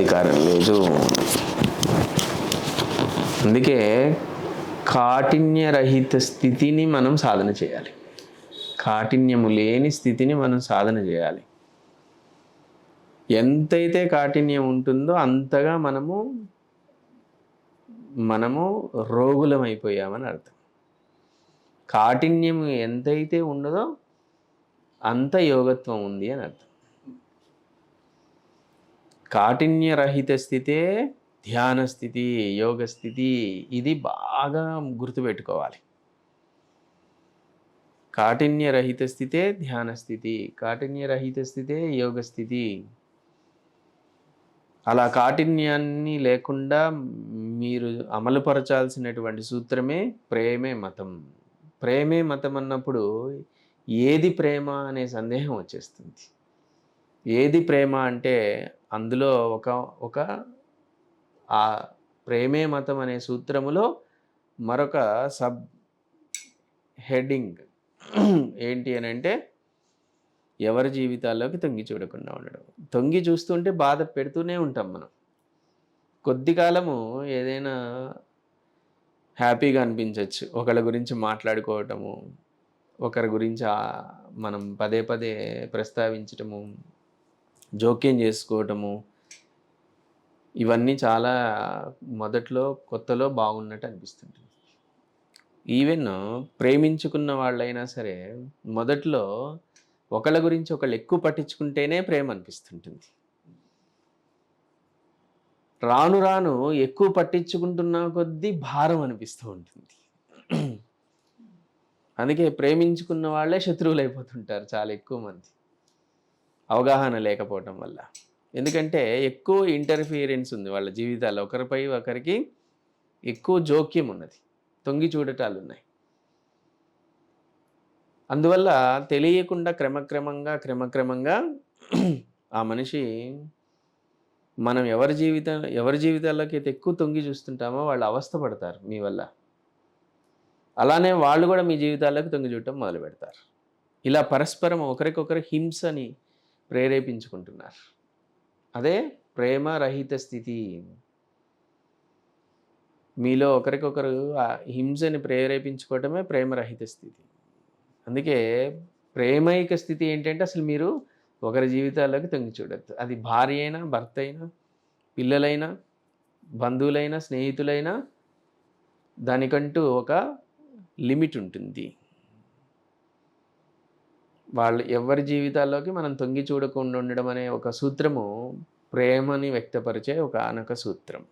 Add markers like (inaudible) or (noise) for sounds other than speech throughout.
అధికారం లేదు అందుకే కాఠిన్యరహిత స్థితిని మనం సాధన చేయాలి. కాఠిన్యము లేని స్థితిని మనం సాధన చేయాలి. ఎంతైతే కాఠిన్యం ఉంటుందో అంతగా మనము మనము రోగులమైపోయామని అర్థం. కాఠిన్యం ఎంతైతే ఉండదో అంత యోగత్వం ఉంది అని అర్థం. కాఠిన్యరహిత స్థితే ధ్యాన స్థితి యోగ స్థితి ఇది బాగా గుర్తుపెట్టుకోవాలి. కాఠిన్యరహిత స్థితే ధ్యాన స్థితి కాఠిన్యరహిత స్థితే యోగ స్థితి. అలా కాఠిన్యాన్ని లేకుండా మీరు అమలుపరచాల్సినటువంటి సూత్రమే ప్రేమే మతం. ప్రేమే మతం అన్నప్పుడు ఏది ప్రేమ అనే సందేహం వచ్చేస్తుంది. ఏది ప్రేమ అంటే అందులో ఒక ఒక ఆ ప్రేమే మతం అనే సూత్రములో మరొక సబ్ హెడ్డింగ్ ఏంటి అని అంటే ఎవరి జీవితాల్లోకి తొంగి చూడకుండా ఉండడం. తొంగి చూస్తుంటే బాధ పెడుతూనే ఉంటాం మనం. కొద్ది కాలము ఏదైనా హ్యాపీగా అనిపించవచ్చు ఒకళ్ళ గురించి మాట్లాడుకోవటము ఒకరి గురించి మనం పదే పదే ప్రస్తావించటము జోక్యం చేసుకోవటము ఇవన్నీ చాలా మొదట్లో కొత్తలో బాగున్నట్టు అనిపిస్తుంటుంది. ఈవెన్ ప్రేమించుకున్న వాళ్ళైనా సరే మొదట్లో ఒకళ్ళ గురించి ఒకళ్ళు ఎక్కువ పట్టించుకుంటేనే ప్రేమ అనిపిస్తుంటుంది. రాను రాను ఎక్కువ పట్టించుకుంటున్న కొద్దీ భారం అనిపిస్తూ ఉంటుంది. అందుకే ప్రేమించుకున్న వాళ్ళే శత్రువులు అయిపోతుంటారు చాలా ఎక్కువ మంది. అవగాహన లేకపోవటం వల్ల. ఎందుకంటే ఎక్కువ ఇంటర్ఫియరెన్స్ ఉంది వాళ్ళ జీవితాల్లో. ఒకరిపై ఒకరికి ఎక్కువ జోక్యం ఉన్నది. తొంగి చూడటాలు ఉన్నాయి. అందువల్ల తెలియకుండా క్రమక్రమంగా క్రమక్రమంగా (clears throat) ఆ మనిషి మనం ఎవరి జీవితం ఎవరి జీవితాల్లోకి అయితే ఎక్కువ తొంగి చూస్తుంటామో వాళ్ళు అవస్థ పడతారు మీ వల్ల. అలానే వాళ్ళు కూడా మీ జీవితాల్లోకి తొంగి చూడటం మొదలు పెడతారు ఇలా పరస్పరం ఒకరికొకరు హింసని ప్రేరేపించుకుంటున్నారు. అదే ప్రేమ రహిత స్థితి. మీలో ఒకరికొకరు ఆ హింసని ప్రేరేపించుకోవటమే ప్రేమరహిత స్థితి. అందుకే ప్రేమైక స్థితి ఏంటంటే అసలు మీరు ఒకరి జీవితాల్లోకి తొంగి చూడద్దు. అది భార్య అయినా భర్త అయినా పిల్లలైనా బంధువులైనా స్నేహితులైనా దానికంటూ ఒక లిమిట్ ఉంటుంది. వాళ్ళు ఎవరి జీవితాల్లోకి మనం తొంగి చూడకుండా ఉండడం అనే ఒక సూత్రము ప్రేమని వ్యక్తపరిచే ఒక ఆనక సూత్రం.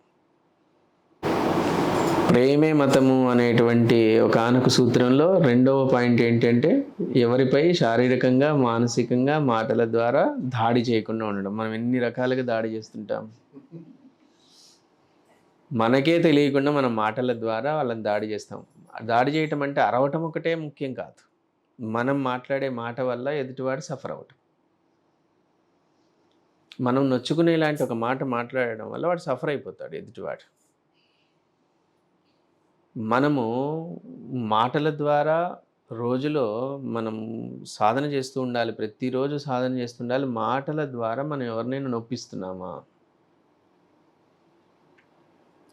ప్రేమే మతము అనేటువంటి ఒక ఆనక సూత్రంలో రెండవ పాయింట్ ఏంటంటే ఎవరిపై శారీరకంగా మానసికంగా మాటల ద్వారా దాడి చేయకుండా ఉండడం. మనం ఎన్ని రకాలుగా దాడి చేస్తుంటాం? మనకే తెలియకుండా మన మాటల ద్వారా వాళ్ళని దాడి చేస్తాం. దాడి చేయటం అంటే అరవటం ఒకటే ముఖ్యం కాదు. మనం మాట్లాడే మాట వల్ల ఎదుటివాడు సఫర్ అవటం మనం నొచ్చుకునే ఇలాంటి ఒక మాట మాట్లాడడం వల్ల వాడు సఫర్ అయిపోతాడు ఎదుటివాడు. మనము మాటల ద్వారా రోజులో మనం సాధన చేస్తూ ఉండాలి ప్రతిరోజు సాధన చేస్తూ ఉండాలి మాటల ద్వారా మనం ఎవరినైనా నొప్పిస్తున్నామా?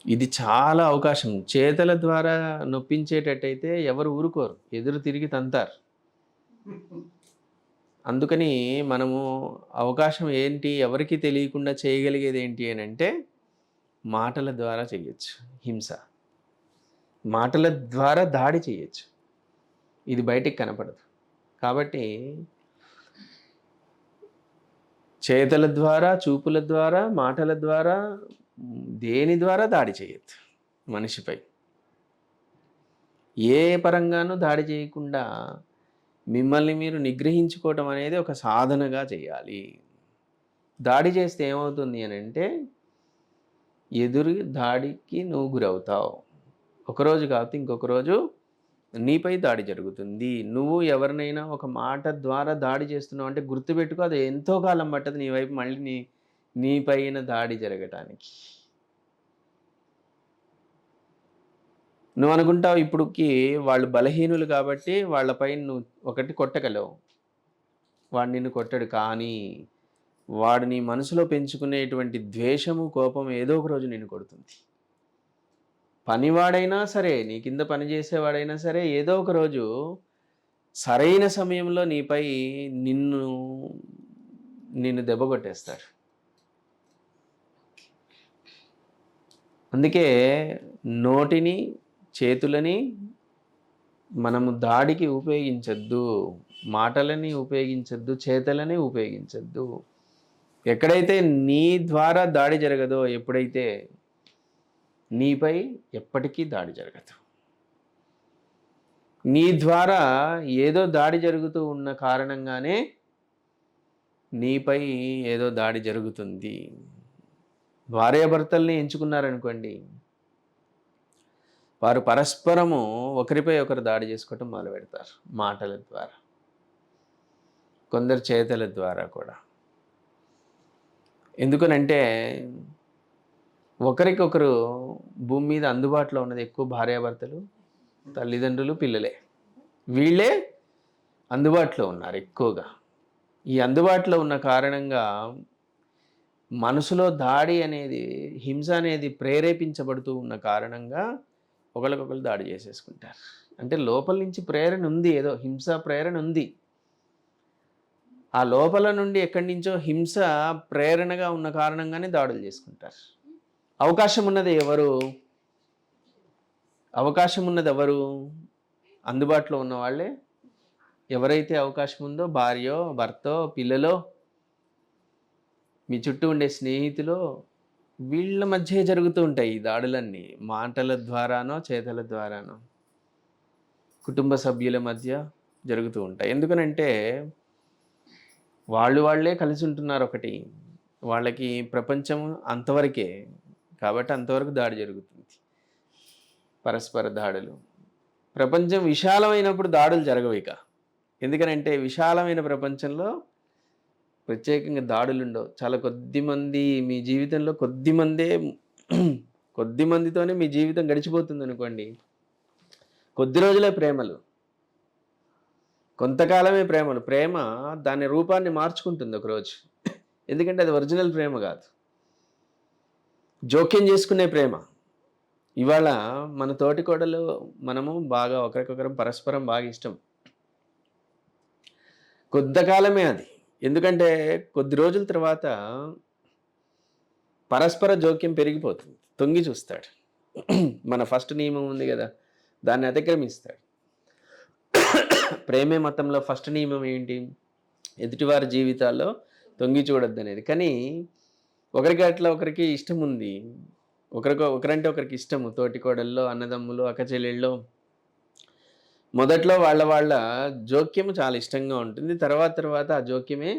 ఇది చాలా అవకాశం. చేతల ద్వారా నొప్పించేటట్టయితే ఎవరు ఊరుకోరు. ఎదురు తిరిగి తంతారు. అందుకని మనము అవకాశం ఏంటి ఎవరికి తెలియకుండా చేయగలిగేది ఏంటి అని అంటే మాటల ద్వారా చేయొచ్చు. హింస. మాటల ద్వారా దాడి చేయొచ్చు. ఇది బయటికి కనపడదు. కాబట్టి చేతల ద్వారా చూపుల ద్వారా మాటల ద్వారా దేని ద్వారా దాడి చేయొద్దు మనిషిపై. ఏ పరంగానూ దాడి చేయకుండా మిమ్మల్ని మీరు నిగ్రహించుకోవటం అనేది ఒక సాధనగా చేయాలి. దాడి చేస్తే ఏమవుతుంది అని అంటే ఎదురు దాడికి నువ్వు గురవుతావు. ఒకరోజు కాకపోతే ఇంకొక రోజు నీపై దాడి జరుగుతుంది. నువ్వు ఎవరినైనా ఒక మాట ద్వారా దాడి చేస్తున్నావు అంటే గుర్తుపెట్టుకో అది ఎంతో కాలం పట్టదు నీ వైపు మళ్ళీ నీ నీ పైన దాడి జరగటానికి. నువ్వు అనుకుంటావు ఇప్పుడుకి వాళ్ళు బలహీనులు కాబట్టి వాళ్ళపై నువ్వు ఒకటి కొట్టగలవు. వాడు నిన్ను కొట్టడు కానీ వాడు నీ మనసులో పెంచుకునేటువంటి ద్వేషము కోపం ఏదో ఒక రోజు నిన్ను కొడుతుంది. పనివాడైనా సరే నీ కింద పనిచేసేవాడైనా సరే ఏదో ఒక రోజు సరైన సమయంలో నీపై నిన్ను నిన్ను దెబ్బ కొట్టేస్తాడు. అందుకే నోటిని చేతులని మనము దాడికి ఉపయోగించద్దు మాటలని ఉపయోగించద్దు చేతలని ఉపయోగించద్దు. ఎక్కడైతే నీ ద్వారా దాడి జరగదో ఎప్పుడైతే నీపై ఎప్పటికీ దాడి జరగదు. నీ ద్వారా ఏదో దాడి జరుగుతూ ఉన్న కారణంగానే నీపై ఏదో దాడి జరుగుతుంది. భార్యాభర్తల్ని ఎంచుకున్నారనుకోండి వారు పరస్పరము ఒకరిపై ఒకరు దాడి చేసుకోవటం మొదలు పెడతారు మాటల ద్వారా. కొందరు చేతల ద్వారా కూడా. ఎందుకనంటే ఒకరికొకరు భూమి మీద అందుబాటులో ఉన్నది ఎక్కువ భార్యాభర్తలు తల్లిదండ్రులు పిల్లలే. వీళ్ళే అందుబాటులో ఉన్నారు ఎక్కువగా. ఈ అందుబాటులో ఉన్న కారణంగా మనసులో దాడి అనేది హింస అనేది ప్రేరేపించబడుతూ ఉన్న కారణంగా ఒకరికొకరు దాడి చేసేసుకుంటారు. అంటే లోపల నుంచి ప్రేరణ ఉంది ఏదో హింస ప్రేరణ ఉంది. ఆ లోపల నుండి ఎక్కడి నుంచో హింస ప్రేరణగా ఉన్న కారణంగానే దాడులు చేసుకుంటారు. అవకాశం ఉన్నది ఎవరు? అవకాశం ఉన్నది ఎవరు? అందుబాటులో ఉన్న వాళ్ళే. ఎవరైతే అవకాశం ఉందో భార్యో భర్తో పిల్లలో మీ చుట్టూ ఉండే స్నేహితులు వీళ్ళ మధ్య జరుగుతూ ఉంటాయి ఈ దాడులన్నీ. మాటల ద్వారానో చేతల ద్వారానో. కుటుంబ సభ్యుల మధ్య జరుగుతూ ఉంటాయి. ఎందుకనంటే వాళ్ళు వాళ్ళే కలిసి ఉంటున్నారు ఒకటి. వాళ్ళకి ప్రపంచం అంతవరకే. కాబట్టి అంతవరకు దాడి జరుగుతుంది. పరస్పర దాడులు. ప్రపంచం విశాలమైనప్పుడు దాడులు జరగవు ఇక. ఎందుకనంటే విశాలమైన ప్రపంచంలో ప్రత్యేకంగా దాడులు ఉండవు చాలా కొద్ది మంది మీ జీవితంలో కొద్ది మందే (clears throat) కొద్ది మందితోనే మీ జీవితం గడిచిపోతుంది అనుకోండి కొద్ది రోజులే ప్రేమలు. కొంతకాలమే ప్రేమలు. ప్రేమ దాని రూపాన్ని మార్చుకుంటుంది ఒకరోజు. ఎందుకంటే అది ఒరిజినల్ ప్రేమ కాదు. జోక్యం చేసుకునే ప్రేమ. ఇవాళ మన తోటి కోడలు మనము బాగా ఒకరికొకరం పరస్పరం బాగా ఇష్టం. కొద్దికాలమే అది. ఎందుకంటే కొద్ది రోజుల తర్వాత పరస్పర జోక్యం పెరిగిపోతుంది. తొంగి చూస్తాడు. మన ఫస్ట్ నియమం ఉంది కదా దాన్ని అతిక్రమిస్తాడు. ప్రేమే మతంలో ఫస్ట్ నియమం ఏంటి? ఎదుటివారి జీవితాల్లో తొంగి చూడొద్దు అనేది. కానీ ఒకరికి అట్లా ఒకరికి ఇష్టం ఉంది. ఒకరికి ఒకరంటే ఒకరికి ఇష్టము. తోటి కోడల్లో అన్నదమ్ములు అక్కచెల్లెళ్ళు మొదట్లో వాళ్ళ వాళ్ళ జోక్యం చాలా ఇష్టంగా ఉంటుంది. తర్వాత తర్వాత ఆ జోక్యమే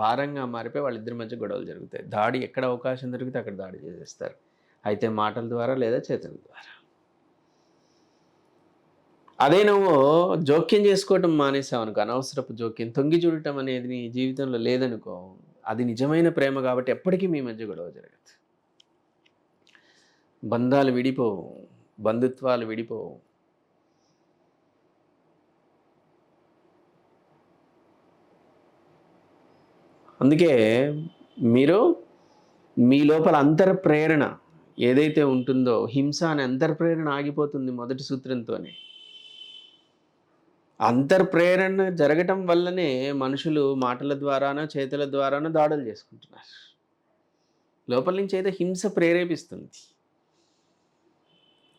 భారంగా మారిపోయి వాళ్ళిద్దరి మధ్య గొడవలు జరుగుతాయి. దాడి ఎక్కడ అవకాశం దొరికితే అక్కడ దాడి చేసేస్తారు. అయితే మాటల ద్వారా లేదా చేతుల ద్వారా. అదే నువ్వు జోక్యం చేసుకోవటం మానేసావు అనుకో అనవసరపు జోక్యం తొంగి చూడటం అనేది నీ జీవితంలో లేదనుకో అది నిజమైన ప్రేమ కాబట్టి ఎప్పటికీ మీ మధ్య గొడవ జరగదు. బంధాలు విడిపోవు బంధుత్వాలు విడిపోవు అందుకే మీరు మీ లోపల అంతర్ప్రేరణ ఏదైతే ఉంటుందో హింస అనే అంతర్ప్రేరణ ఆగిపోతుంది మొదటి సూత్రంతోనే. అంతర్ప్రేరణ జరగటం వల్లనే మనుషులు మాటల ద్వారానో చేతుల ద్వారానో దాడులు చేసుకుంటున్నారు. లోపల నుంచి అయితే హింస ప్రేరేపిస్తుంది.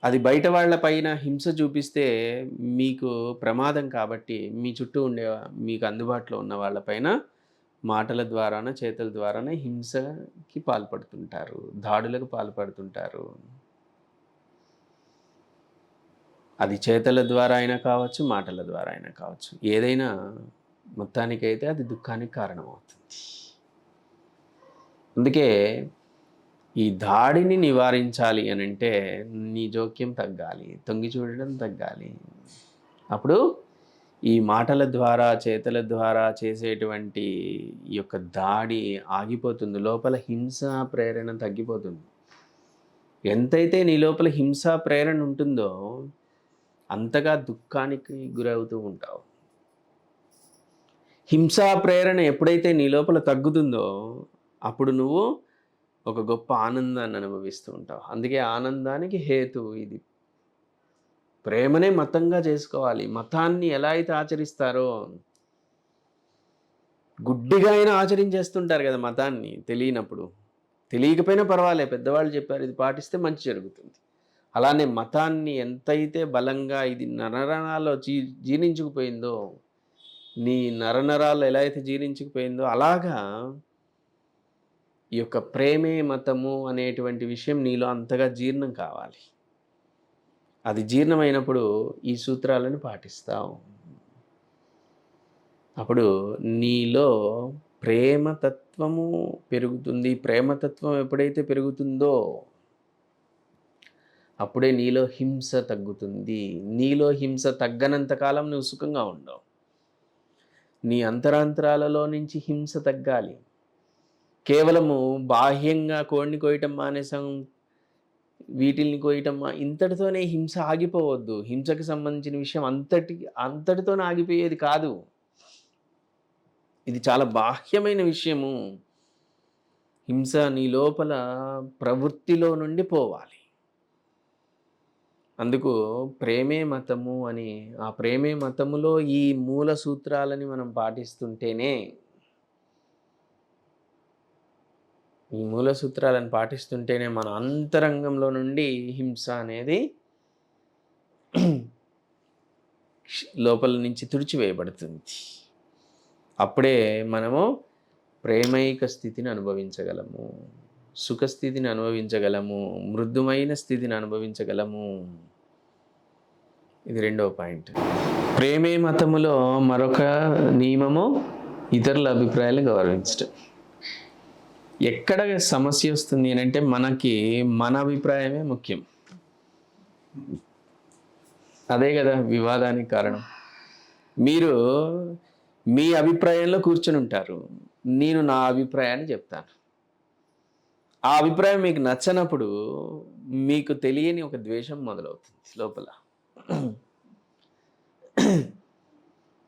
అది బయట వాళ్ళ పైన హింస చూపిస్తే మీకు ప్రమాదం కాబట్టి మీ చుట్టూ ఉండే మీకు అందుబాటులో ఉన్న వాళ్ళపైన మాటల ద్వారానో చేతుల ద్వారానే హింసకి పాల్పడుతుంటారు. దాడులకు పాల్పడుతుంటారు. అది చేతల ద్వారా అయినా కావచ్చు మాటల ద్వారా అయినా కావచ్చు. ఏదైనా మొత్తానికైతే అది దుఃఖానికి కారణమవుతుంది. అందుకే ఈ దాడిని నివారించాలి అని అంటే నీ జోక్యం తగ్గాలి తొంగి చూడడం తగ్గాలి. అప్పుడు ఈ మాటల ద్వారా చేతల ద్వారా చేసేటువంటి ఈ యొక్క దాడి ఆగిపోతుంది. లోపల హింస ప్రేరణ తగ్గిపోతుంది. ఎంతైతే నీ లోపల హింస ప్రేరణ ఉంటుందో అంతగా దుఃఖానికి గురవుతూ ఉంటావు. హింసా ప్రేరణ ఎప్పుడైతే నీ లోపల తగ్గుతుందో అప్పుడు నువ్వు ఒక గొప్ప ఆనందాన్ని అనుభవిస్తూ ఉంటావు. అందుకే ఆనందానికి హేతు ఇది. ప్రేమనే మతంగా చేసుకోవాలి. మతాన్ని ఎలా అయితే ఆచరిస్తారో గుడ్డిగా అయినా ఆచరించేస్తుంటారు కదా మతాన్ని తెలియనప్పుడు. తెలియకపోయినా పర్వాలే పెద్దవాళ్ళు చెప్పారు ఇది పాటిస్తే మంచి జరుగుతుంది. అలానే మతాన్ని ఎంతైతే బలంగా ఇది నరనరాల్లో జీ జీర్ణించుకుపోయిందో నీ నరనరాలు ఎలా అయితే జీర్ణించుకుపోయిందో అలాగా ఈ యొక్క ప్రేమే మతము అనేటువంటి విషయం నీలో అంతగా జీర్ణం కావాలి. అది జీర్ణమైనప్పుడు ఈ సూత్రాలను పాటిస్తావు. అప్పుడు నీలో ప్రేమతత్వము పెరుగుతుంది. ప్రేమతత్వం ఎప్పుడైతే పెరుగుతుందో అప్పుడే నీలో హింస తగ్గుతుంది. నీలో హింస తగ్గనంత కాలం నువ్వు సుఖంగా ఉండవు. నీ అంతరాంతరాలలో నుంచి హింస తగ్గాలి. కేవలము బాహ్యంగా కోడిని కోయటం మానేసాం వీటిల్ని కోయటం ఇంతటితోనే హింస ఆగిపోవద్దు. హింసకు సంబంధించిన విషయం అంతటి అంతటితోనే ఆగిపోయేది కాదు. ఇది చాలా బాహ్యమైన విషయము. హింస నీ లోపల ప్రవృత్తిలో నుండి పోవాలి. అందుకు ప్రేమే మతము అని ఆ ప్రేమే మతములో ఈ మూల సూత్రాలని మనం పాటిస్తుంటేనే ఈ మూల సూత్రాలను పాటిస్తుంటేనే మన అంతరంగంలో నుండి హింస అనేది లోపల నుంచి తుడిచివేయబడుతుంది. అప్పుడే మనము ప్రేమైక స్థితిని అనుభవించగలము. సుఖస్థితిని అనుభవించగలము. మృదుమైన స్థితిని అనుభవించగలము. ఇది రెండవ పాయింట్. ప్రేమే మతములో మరొక నియమము ఇతరుల అభిప్రాయాలు గౌరవించటం. ఎక్కడ సమస్య వస్తుంది అని అంటే మనకి మన అభిప్రాయమే ముఖ్యం. అదే కదా వివాదానికి కారణం. మీరు మీ అభిప్రాయంలో కూర్చొని ఉంటారు. నేను నా అభిప్రాయాన్ని చెప్తాను. ఆ అభిప్రాయం మీకు నచ్చనప్పుడు మీకు తెలియని ఒక ద్వేషం మొదలవుతుంది లోపల.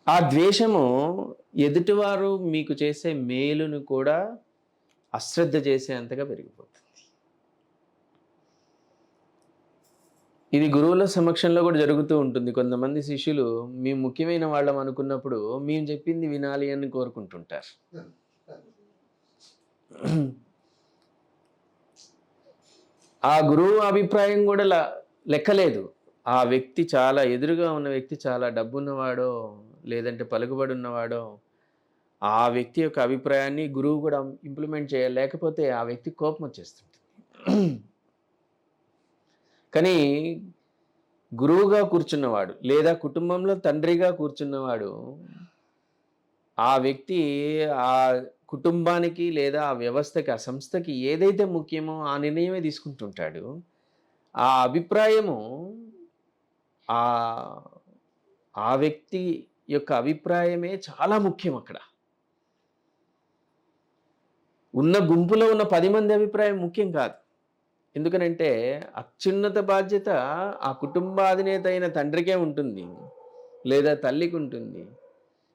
ఆ ద్వేషము ఎదుటివారు మీకు చేసే మేలును కూడా అశ్రద్ధ చేసేంతగా పెరిగిపోతుంది. ఇది గురువుల సమక్షంలో కూడా జరుగుతూ ఉంటుంది. కొంతమంది శిష్యులు మేము ముఖ్యమైన వాళ్ళం అనుకున్నప్పుడు మేము చెప్పింది వినాలి అని కోరుకుంటుంటారు. ఆ గురువు అభిప్రాయం కూడా ల- లెక్కలేదు. ఆ వ్యక్తి చాలా ఎదురుగా ఉన్న వ్యక్తి చాలా డబ్బున్నవాడో లేదంటే పలుకుబడి ఉన్నవాడో ఆ వ్యక్తి యొక్క అభిప్రాయాన్ని గురువు కూడా ఇంప్లిమెంట్ చేయాలి. లేకపోతే ఆ వ్యక్తి కోపం వచ్చేస్తుంటుంది. కానీ గురువుగా కూర్చున్నవాడు లేదా కుటుంబంలో తండ్రిగా కూర్చున్నవాడు ఆ వ్యక్తి ఆ కుటుంబానికి లేదా ఆ వ్యవస్థకి ఆ సంస్థకి ఏదైతే ముఖ్యమో ఆ నిర్ణయమే తీసుకుంటుంటాడు. ఆ అభిప్రాయము ఆ ఆ వ్యక్తి యొక్క అభిప్రాయమే చాలా ముఖ్యం అక్కడ. ఉన్న గుంపులో ఉన్న పది మంది అభిప్రాయం ముఖ్యం కాదు. ఎందుకనంటే అత్యున్నత బాధ్యత ఆ కుటుంబాధినేత అయిన తండ్రికే ఉంటుంది. లేదా తల్లికి ఉంటుంది.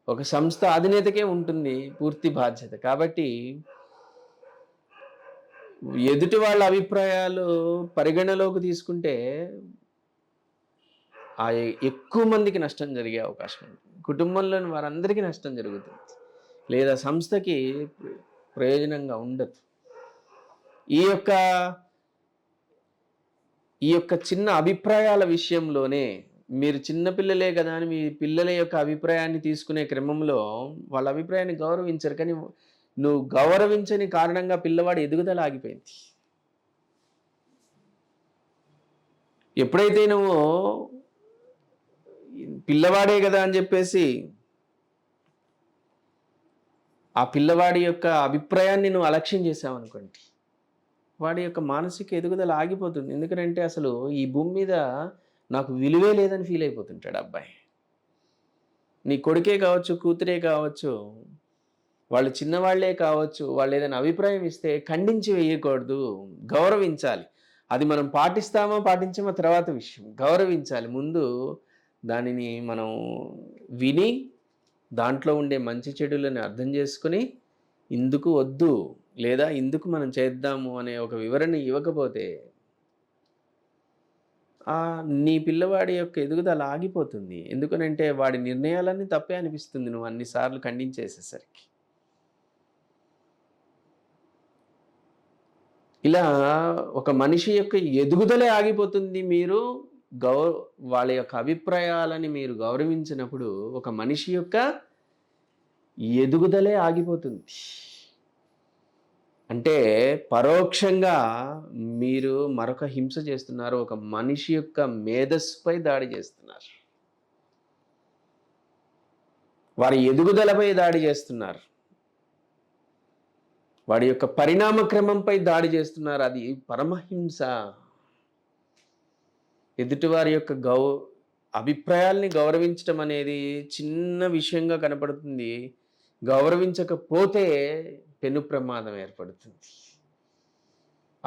ఒక సంస్థ అధినేతకే ఉంటుంది పూర్తి బాధ్యత. కాబట్టి ఎదుటి వాళ్ళ అభిప్రాయాలు పరిగణలోకి తీసుకుంటే ఆ ఎ- ఎక్కువ మందికి నష్టం జరిగే అవకాశం ఉంటుంది. కుటుంబంలోని వారందరికీ నష్టం జరుగుతుంది. లేదా సంస్థకి ప్రయోజనంగా ఉండదు. ఈ యొక్క ఈ యొక్క చిన్న అభిప్రాయాల విషయంలోనే మీరు చిన్న పిల్లలే కదా అని మీ పిల్లల యొక్క అభిప్రాయాన్ని తీసుకునే క్రమంలో వాళ్ళ అభిప్రాయాన్ని గౌరవించరు. కానీ నువ్వు గౌరవించని కారణంగా పిల్లవాడు ఎదుగుదల ఆగిపోయింది. ఎప్పుడైతే నువ్వు పిల్లవాడే కదా అని చెప్పేసి ఆ పిల్లవాడి యొక్క అభిప్రాయాన్ని నువ్వు అలక్ష్యం చేసావు అనుకోండి వాడి యొక్క మానసిక ఎదుగుదల ఆగిపోతుంది. ఎందుకంటే అసలు ఈ భూమి మీద నాకు విలువే లేదని ఫీల్ అయిపోతుంటాడు అబ్బాయి. నీ కొడుకే కావచ్చు కూతురే కావచ్చు వాళ్ళు చిన్నవాళ్ళే కావచ్చు వాళ్ళు ఏదైనా అభిప్రాయం ఇస్తే ఖండించి వేయకూడదు గౌరవించాలి. అది మనం పాటిస్తామా పాటించామా తర్వాత విషయం. గౌరవించాలి. ముందు దానిని మనం విని దాంట్లో ఉండే మంచి చెడులను అర్థం చేసుకుని ఇందుకు వద్దు లేదా ఇందుకు మనం చేద్దాము అనే ఒక వివరణ ఇవ్వకపోతే ఆ నీ పిల్లవాడి యొక్క ఎదుగుదల ఆగిపోతుంది. ఎందుకనంటే వాడి నిర్ణయాలన్నీ తప్పే అనిపిస్తుంది నువ్వు అన్నిసార్లు ఖండించేసేసరికి. ఇలా ఒక మనిషి యొక్క ఎదుగుదలే ఆగిపోతుంది మీరు గౌ వాళ్ళ యొక్క అభిప్రాయాలని మీరు గౌరవించినప్పుడు ఒక మనిషి యొక్క ఎదుగుదలే ఆగిపోతుంది. అంటే పరోక్షంగా మీరు మరొక హింస చేస్తున్నారు ఒక మనిషి యొక్క మేధస్సుపై దాడి చేస్తున్నారు. వారి ఎదుగుదలపై దాడి చేస్తున్నారు. వాడి యొక్క పరిణామ క్రమంపై దాడి చేస్తున్నారు. అది పరమహింస. ఎదుటివారి యొక్క గౌ అభిప్రాయాల్ని గౌరవించడం అనేది చిన్న విషయంగా కనపడుతుంది. గౌరవించకపోతే పెను ప్రమాదం ఏర్పడుతుంది.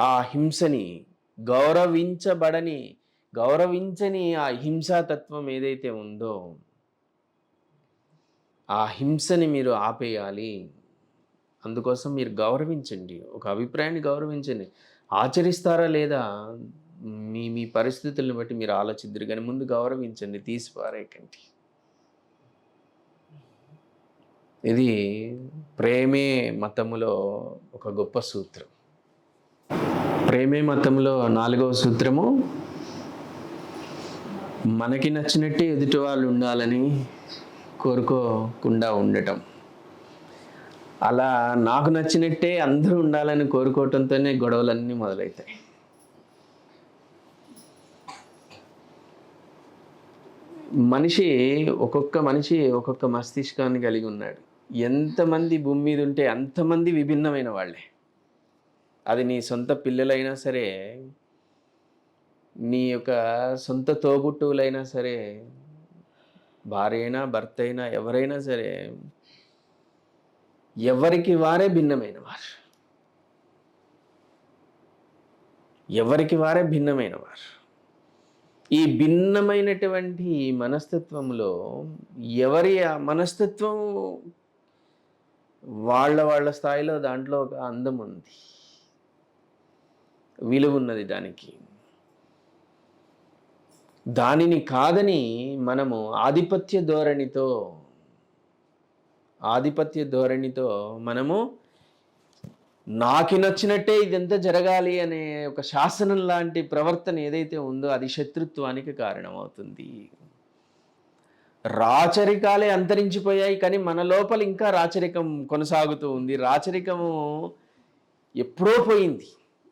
ఆ హింసని గౌరవించబడని గౌరవించని ఆ హింసాతత్వం ఏదైతే ఉందో ఆ హింసని మీరు ఆపేయాలి. అందుకోసం మీరు గౌరవించండి. ఒక అభిప్రాయాన్ని గౌరవించండి. ఆచరిస్తారా లేదా? మీ మీ పరిస్థితులను బట్టి మీరు ఆలోచిద్దరు కానీ ముందు గౌరవించండి తీసిపారేకండి ఇది ప్రేమే మతములో ఒక గొప్ప సూత్రం. ప్రేమే మతంలో నాలుగవ సూత్రము మనకి నచ్చినట్టే ఎదుటి వాళ్ళు ఉండాలని కోరుకోకుండా ఉండటం. అలా నాకు నచ్చినట్టే అందరూ ఉండాలని కోరుకోవటంతోనే గొడవలన్నీ మొదలవుతాయి మనిషి ఒక్కొక్క మనిషి ఒక్కొక్క మస్తిష్కాన్ని కలిగి ఉన్నాడు. ఎంతమంది భూమి మీద ఉంటే అంతమంది విభిన్నమైన వాళ్ళే. అది నీ సొంత పిల్లలైనా సరే నీ యొక్క సొంత తోబుట్టువులైనా సరే భార్య అయినా భర్త అయినా ఎవరైనా సరే ఎవరికి వారే భిన్నమైన వారు. ఎవరికి వారే భిన్నమైన వారు. ఈ భిన్నమైనటువంటి మనస్తత్వంలో ఎవరి ఆ మనస్తత్వం వాళ్ళ వాళ్ళ స్థాయిలో దాంట్లో ఒక అందం ఉంది. విలువ ఉన్నది దానికి. దానిని కాదని మనము ఆధిపత్య ధోరణితో ఆధిపత్య ధోరణితో మనము నాకు నచ్చినట్టే ఇదంతా జరగాలి అనే ఒక శాసనం లాంటి ప్రవర్తన ఏదైతే ఉందో అది శత్రుత్వానికి కారణమవుతుంది. రాచరికాలే అంతరించిపోయాయి కానీ మన లోపల ఇంకా రాచరికం కొనసాగుతూ ఉంది. రాచరికము ఎప్పుడో పోయింది.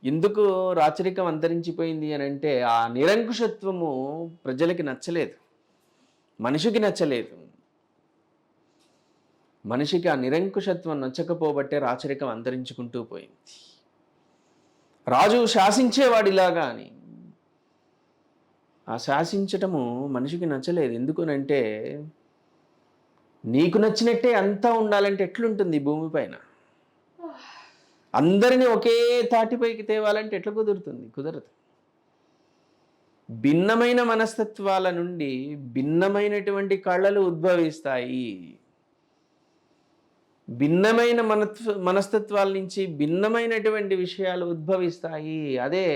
ఎందుకు రాచరికం అంతరించిపోయింది అని అంటే ఆ నిరంకుశత్వము ప్రజలకి నచ్చలేదు. మనిషికి నచ్చలేదు. మనిషికి ఆ నిరంకుశత్వం నచ్చకపోబట్టే రాచరికం అంతరించుకుంటూ పోయింది. రాజు శాసించేవాడిలాగా అని. ఆ శాసించటము మనిషికి నచ్చలేదు. ఎందుకనంటే నీకు నచ్చినట్టే అంతా ఉండాలంటే ఎట్లుంటుంది భూమిపైన అందరినీ ఒకే తాటిపైకి తేవాలంటే ఎట్లా కుదురుతుంది? కుదరదు. భిన్నమైన మనస్తత్వాల నుండి భిన్నమైనటువంటి కళలు ఉద్భవిస్తాయి. భిన్నమైన మనత్వ మనస్తత్వాల నుంచి భిన్నమైనటువంటి విషయాలు ఉద్భవిస్తాయి. అదే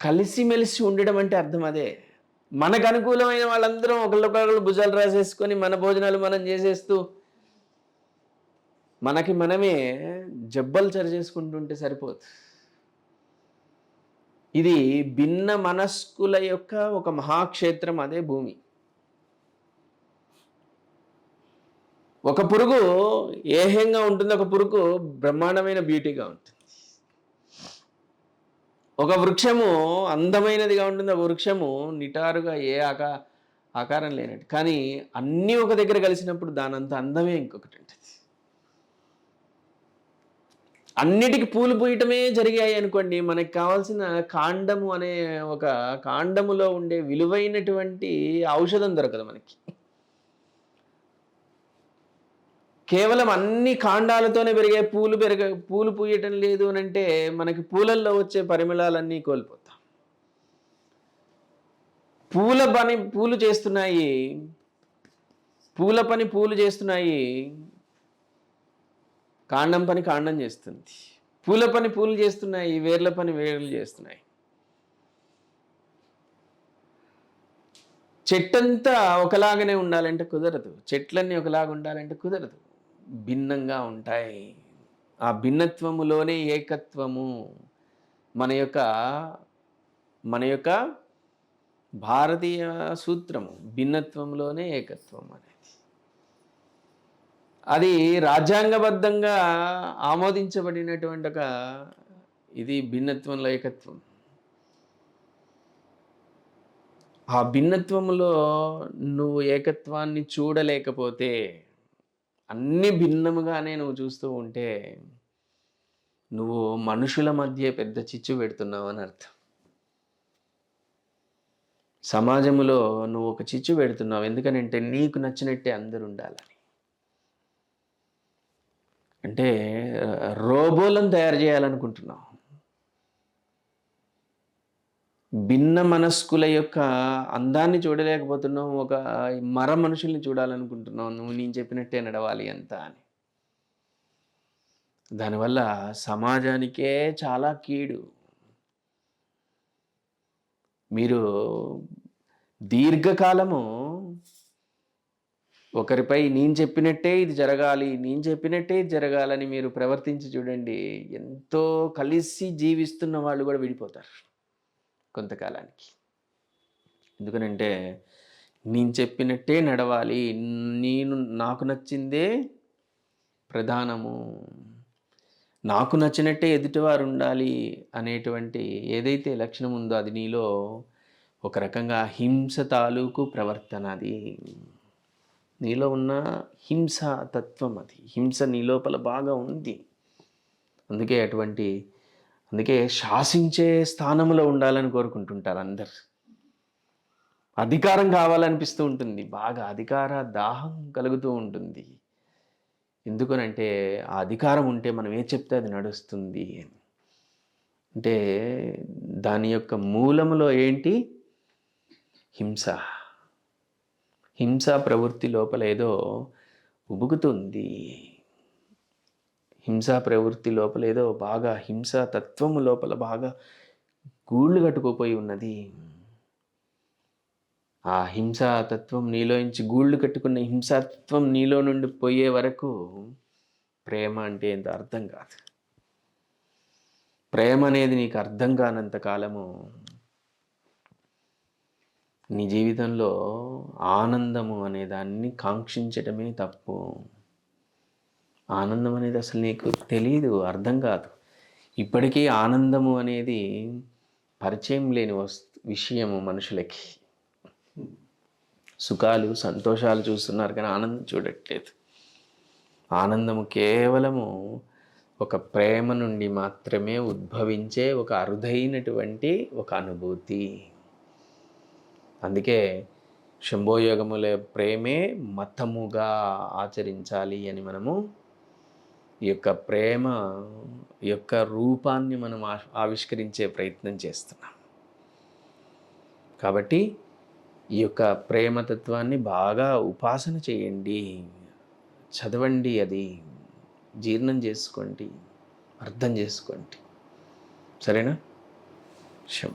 కలిసిమెలిసి ఉండడం అంటే అర్థం అదే. మనకు అనుకూలమైన వాళ్ళందరం ఒకళ్ళొకళ్ళు భుజాలు రాసేసుకొని మన భోజనాలు మనం చేసేస్తూ మనకి మనమే జబ్బలు చరి చేసుకుంటుంటే సరిపోదు. ఇది భిన్న మనస్కుల యొక్క ఒక మహాక్షేత్రం అదే భూమి. ఒక పురుగు ఏహ్యంగా ఉంటుంది ఒక పురుగు బ్రహ్మాండమైన బ్యూటీగా ఉంటుంది. ఒక వృక్షము అందమైనదిగా ఉంటుంది ఒక వృక్షము నిటారుగా ఏ ఆకా ఆకారం లేనట్టు. కానీ అన్నీ ఒక దగ్గర కలిసినప్పుడు దానంత అందమే ఇంకొకటి ఉంటుంది. అన్నిటికి పూలు పూయటమే జరిగాయి అనుకోండి మనకి కావాల్సిన కాండము అనే ఒక కాండములో ఉండే విలువైనటువంటి ఔషధం దొరకదు మనకి. కేవలం అన్ని కాండాలతోనే పెరిగే పూలు పెరగ పూలు పూయటం లేదు అని అంటే మనకి పూలల్లో వచ్చే పరిమళాలన్నీ కోల్పోతాం. పూల పని పూలు చేస్తున్నాయి. పూల పని పూలు చేస్తున్నాయి. కాండం పని కాండం చేస్తుంది. పూల పని పూలు చేస్తున్నాయి. వేర్ల పని వేర్లు చేస్తున్నాయి. చెట్టంతా ఒకలాగానే ఉండాలంటే కుదరదు. చెట్లన్నీ ఒకలాగా ఉండాలంటే కుదరదు. భిన్నంగా ఉంటాయి. ఆ భిన్నత్వములోనే ఏకత్వము మన యొక్క మన యొక్క భారతీయ సూత్రము భిన్నత్వంలోనే ఏకత్వం అనేది. అది రాజ్యాంగబద్ధంగా ఆమోదించబడినటువంటి ఒక ఇది భిన్నత్వంలో ఏకత్వం. ఆ భిన్నత్వంలో నువ్వు ఏకత్వాన్ని చూడలేకపోతే అన్ని భిన్నముగానే నువ్వు చూస్తూ ఉంటే నువ్వు మనుషుల మధ్య పెద్ద చిచ్చు పెడుతున్నావు అని అర్థం. సమాజంలో నువ్వు ఒక చిచ్చు పెడుతున్నావు. ఎందుకనంటే నీకు నచ్చినట్టే అందరు ఉండాలని. అంటే రోబోలను తయారు చేయాలనుకుంటున్నావు. భిన్న మనస్కుల యొక్క అందాన్ని చూడలేకపోతున్నావు ఒక మర మనుషుల్ని చూడాలనుకుంటున్నావు నువ్వు నేను చెప్పినట్టే నడవాలి అంత అని. దానివల్ల సమాజానికే చాలా కీడు. మీరు దీర్ఘకాలము ఒకరిపై నేను చెప్పినట్టే ఇది జరగాలి నేను చెప్పినట్టే ఇది జరగాలని మీరు ప్రవర్తించి చూడండి ఎంతో కలిసి జీవిస్తున్న వాళ్ళు కూడా విడిపోతారు. కొంతకాలానికి. ఎందుకనంటే నేను చెప్పినట్టే నడవాలి. నేను నాకు నచ్చిందే ప్రధానము. నాకు నచ్చినట్టే ఎదుటివారు ఉండాలి అనేటువంటి ఏదైతే లక్షణం ఉందో అది నీలో ఒక రకంగా హింస తాలూకు ప్రవర్తన అది. నీలో ఉన్న హింస తత్వం అది. హింస నీ లోపల బాగా ఉంది. అందుకే అటువంటి అందుకే శాసించే స్థానంలో ఉండాలని కోరుకుంటుంటారు అందరు. అధికారం కావాలనిపిస్తూ ఉంటుంది. బాగా అధికార దాహం కలుగుతూ ఉంటుంది. ఎందుకనంటే ఆ అధికారం ఉంటే మనం ఏ చెప్తే అది నడుస్తుంది. అంటే దాని యొక్క మూలములో ఏంటి? హింస. హింస ప్రవృత్తి లోపల ఏదో ఉబుకుతుంది. హింసా ప్రవృత్తి లోపల ఏదో బాగా హింసా తత్వము లోపల బాగా గూళ్ళు కట్టుకోపోయి ఉన్నది. ఆ హింసాతత్వం నీలోంచి గూళ్ళు కట్టుకున్న హింసాతత్వం నీలో నుండి పోయే వరకు ప్రేమ అంటే ఎంత అర్థం కాదు. ప్రేమ అనేది నీకు అర్థం కానంత కాలము నీ జీవితంలో ఆనందము అనే దాన్ని కాంక్షించటమే తప్పు. ఆనందం అనేది అసలు నీకు తెలియదు అర్థం కాదు. ఇప్పటికీ ఆనందము అనేది పరిచయం లేని వస్తు విషయము మనుషులకి. సుఖాలు సంతోషాలు చూస్తున్నారు కానీ ఆనందం చూడట్లేదు. ఆనందము కేవలము ఒక ప్రేమ నుండి మాత్రమే ఉద్భవించే ఒక అరుదైనటువంటి ఒక అనుభూతి. అందుకే శంభోయోగముల ప్రేమే మతముగా ఆచరించాలి అని మనము ఈ యొక్క ప్రేమ యొక్క రూపాన్ని మనం ఆవిష్కరించే ప్రయత్నం చేస్తున్నాం. కాబట్టి ఈ యొక్క ప్రేమతత్వాన్ని బాగా ఉపాసన చేయండి. చదవండి అది. జీర్ణం చేసుకోండి. అర్థం చేసుకోండి. సరేనా? శం